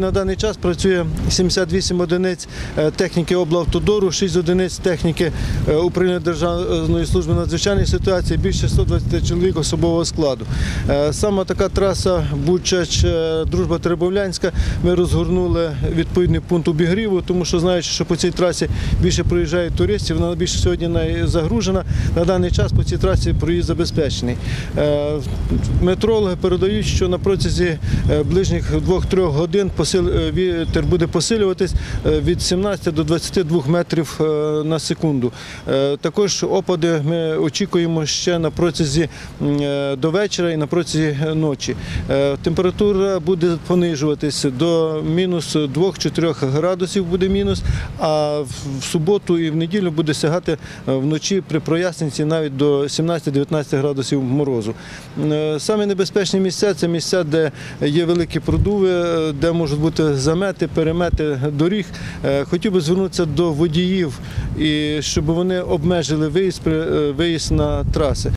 на даний час працює 78 одиниць е, техніки облавтодору, 6 одиниць техніки управління Державної служби надзвичайних ситуацій, більше 120 чоловік особового складу. Е, Саме така траса Бучач, е, Дружба Теребовлянська. Ми розгорнули відповідний пункт обігріву, тому що знаючи, що по цій трасі більше проїжджають туристів, вона більше сьогодні загружена. На даний час по цій трасі проїзд забезпечений. Метрологи передають, що на протязі ближніх 2-3 годин е, вітер буде посилюватись е, від 17 до 22 метрів е, на секунду. Е, Також опади ми очікуємо ще на протязі е, до вечора і на протязі ночі. Е, Температура буде понижуватись до мінус 2-4 градусів буде мінус, а в суботу і в неділю буде сягати е, вночі при проясненці навіть до 17-19 градусів морозу. Е, Самі небезпечні місця це місця, де є великі продуви, е, де можуть бути замети, перемети доріг. Е, Хотів би звернутися до водіїв і щоб вони обмежили виїзд, е, виїзд на траси.